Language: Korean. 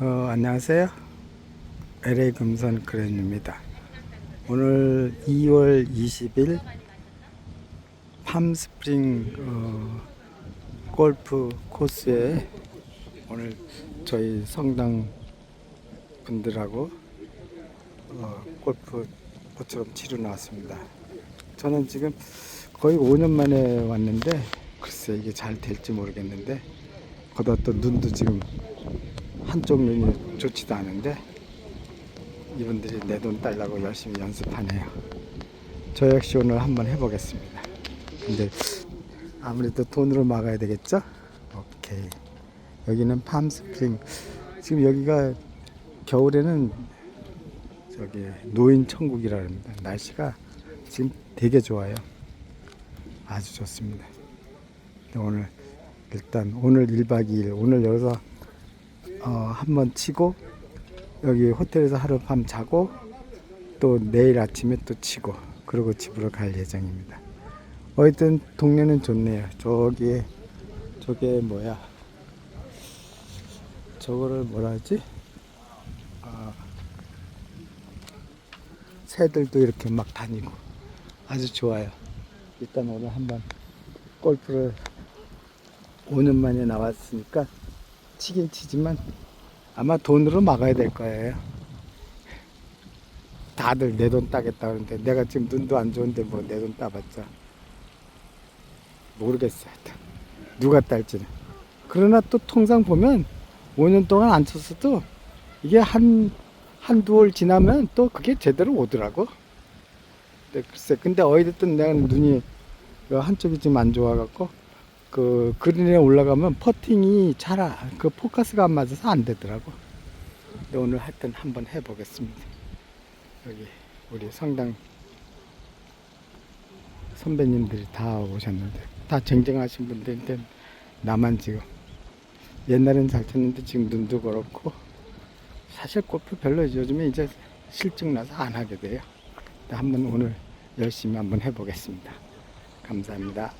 어, 안녕하세요. LA 금산 그랜입니다. 오늘 2월 20일 팜스프링 어, 골프 코스에 오늘 저희 성당 분들하고 어, 골프 모처럼 치러 나왔습니다. 저는 지금 거의 5년 만에 왔는데 글쎄 이게 잘 될지 모르겠는데 거다 또 눈도 지금 한쪽 눈이 좋지도 않은데 이분들이 내돈 달라고 열심히 연습하네요. 저 역시 오늘 한번 해보겠습니다. 근데 아무래도 돈으로 막아야 되겠죠? 오케이. 여기는 팜스프링. 지금 여기가 겨울에는 저기 노인 천국이라 합니다. 날씨가 지금 되게 좋아요. 아주 좋습니다. 오늘 일단 오늘 1박 2일 오늘 여기서 어, 한번 치고 여기 호텔에서 하룻밤 자고 또 내일 아침에 또 치고 그리고 집으로 갈 예정입니다. 어쨌든 동네는 좋네요. 저기 저게 뭐야? 저거를 뭐라 하지? 아, 새들도 이렇게 막 다니고 아주 좋아요. 일단 오늘 한번 골프를 5년 만에 나왔으니까 치긴 치지만 아마 돈으로 막아야 될 거예요. 다들 내 돈 따겠다 그러는데 내가 지금 눈도 안 좋은데 뭐 내 돈 따봤자 모르겠어요. 누가 딸지는. 그러나 또 통상 보면 5년 동안 안 쳤어도 이게 한, 한두 월 지나면 또 그게 제대로 오더라고. 근데 글쎄, 근데 어디든 내가 눈이 한쪽이 지금 안 좋아갖고 그 그린에 올라가면 퍼팅이 잘, 아- 그 포커스가 안 맞아서 안 되더라고. 근데 오늘 하여튼 한번 해보겠습니다. 여기 우리 성당 선배님들이 다 오셨는데 다 쟁쟁하신 분들인데 나만 지금 옛날엔 잘 쳤는데 지금 눈도 그렇고 사실 골프 별로 요즘에 이제 실증 나서 안 하게 돼요. 한번 오늘 열심히 한번 해보겠습니다. 감사합니다.